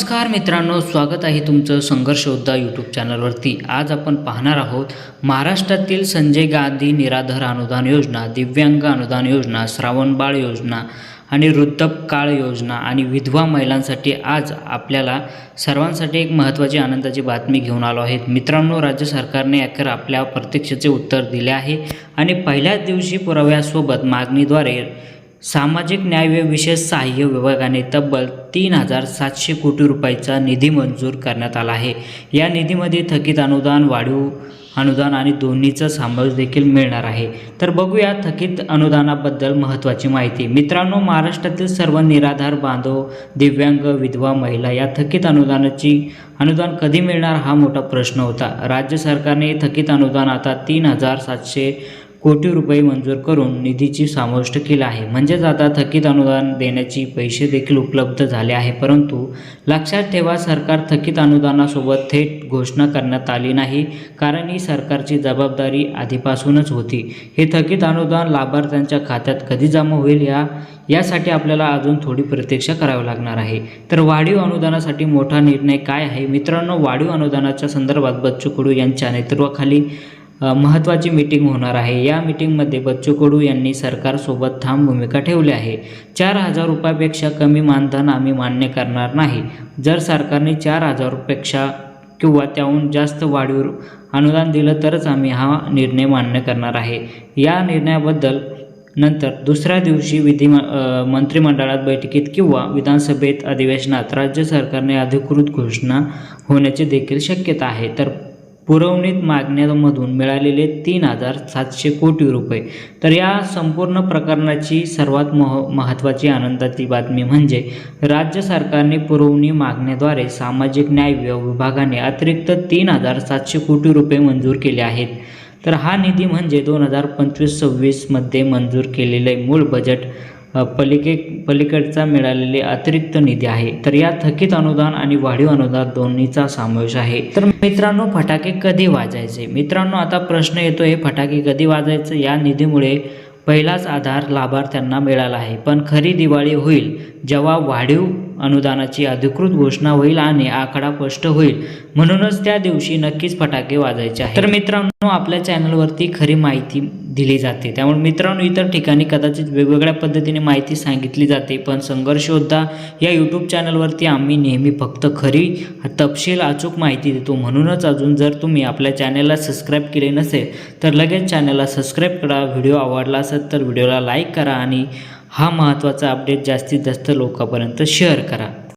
नमस्कार मित्रांनो स्वागत आहे तुमचं संघर्ष योद्धा यूट्यूब चॅनलवरती. आज आपण पाहणार आहोत महाराष्ट्रातील संजय गांधी निराधार अनुदान योजना दिव्यांग अनुदान योजना श्रावणबाळ योजना आणि वृद्धकाळ योजना आणि विधवा महिलांसाठी आज आपल्याला सर्वांसाठी एक महत्त्वाची आनंदाची बातमी घेऊन आलो आहेत मित्रांनो राज्य सरकारने अखेर आपल्या प्रतीक्षेचे उत्तर दिले आहे आणि पहिल्याच दिवशी पुराव्यासोबत मागणीद्वारे सामाजिक न्याय व विशेष सहाय्य विभागाने तब्बल तीन हजार सातशे कोटी रुपयाचा निधी मंजूर करण्यात आला आहे. या निधीमध्ये थकीत अनुदान वाढीव अनुदान आणि दोन्हीचा समावेश देखील मिळणार आहे. तर बघूया थकीत अनुदानाबद्दल महत्त्वाची माहिती. मित्रांनो महाराष्ट्रातील सर्व निराधार बांधव दिव्यांग विधवा महिला या थकीत अनुदानाची अनुदान कधी मिळणार हा मोठा प्रश्न होता. राज्य सरकारने थकीत अनुदान आता तीन हजार सातशे कोटी रुपये मंजूर करून निधीची समाविष्ट केला आहे. म्हणजेच आता थकीत अनुदान देण्याची पैसे देखील उपलब्ध झाले आहे. परंतु लक्षात ठेवा सरकार थकीत अनुदानासोबत थेट घोषणा करण्यात आली नाही. कारण ही सरकारची जबाबदारी आधीपासूनच होती. हे थकीत अनुदान लाभार्थ्यांच्या खात्यात कधी जमा होईल या यासाठी आपल्याला अजून थोडी प्रतीक्षा करावी लागणार आहे. तर वाढीव अनुदानासाठी मोठा निर्णय काय आहे? मित्रांनो वाढीव अनुदानाच्या संदर्भात बच्चू कडू यांच्या नेतृत्वाखाली महत्त्वाची मीटिंग होणार आहे. या मीटिंगमध्ये बच्चू कडू यांनी सरकारसोबत ठाम भूमिका ठेवली आहे. चार हजार रुपयापेक्षा कमी मानधन आम्ही मान्य करणार नाही. जर सरकारने चार हजार रुपयापेक्षा किंवा त्याहून जास्त वाढीव अनुदान दिलं तरच आम्ही हा निर्णय मान्य करणार आहे. या निर्णयाबद्दल नंतर दुसऱ्या दिवशी विधी मंत्रिमंडळात बैठकीत किंवा विधानसभेत अधिवेशनात राज्य सरकारने अधिकृत घोषणा होण्याची देखील शक्यता आहे. तर पुरवणीत मागण्यामधून मिळालेले तीन हजार सातशे कोटी रुपये. तर या संपूर्ण प्रकरणाची सर्वात मह महत्त्वाची आनंदाची बातमी म्हणजे राज्य सरकारने पुरवणी मागण्याद्वारे सामाजिक न्याय विभागाने अतिरिक्त तीन हजार सातशे कोटी रुपये मंजूर केले आहेत. तर हा निधी म्हणजे दोन हजार पंचवीस सव्वीसमध्ये मंजूर केलेले मूळ बजेट पलिके पलीकडचा मिळालेले अतिरिक्त निधी आहे. तर या थकीत अनुदान आणि वाढीव अनुदान दोन्हीचा समावेश आहे. तर मित्रांनो फटाके कधी वाजायचे? मित्रांनो आता प्रश्न येतो हे फटाके कधी वाजायचे? या निधीमुळे पहिलाच आधार लाभार्थ्यांना मिळाला आहे. पण खरी दिवाळी होईल जेव्हा वाढीव अनुदानाची अधिकृत घोषणा होईल आणि आकडा स्पष्ट होईल. म्हणूनच त्या दिवशी नक्कीच फटाके वाजायचे आहे तर मित्रांनो आपल्या चॅनलवरती खरी माहिती दिली जाते. त्यामुळे मित्रांनो इतर ठिकाणी कदाचित वेगवेगळ्या पद्धतीने माहिती सांगितली जाते. पण संघर्ष योद्धा या यूट्यूब चॅनलवरती आम्ही नेहमी फक्त खरी तपशील अचूक माहिती देतो. म्हणूनच अजून जर तुम्ही आपल्या चॅनलला सबस्क्राईब केले नसेल तर लगेच चॅनलला सबस्क्राईब करा. व्हिडिओ आवडला असेल तर व्हिडिओला लाईक करा आणि हा महत्त्वाचा अपडेट जास्तीत जास्त लोकांपर्यंत शेअर करा.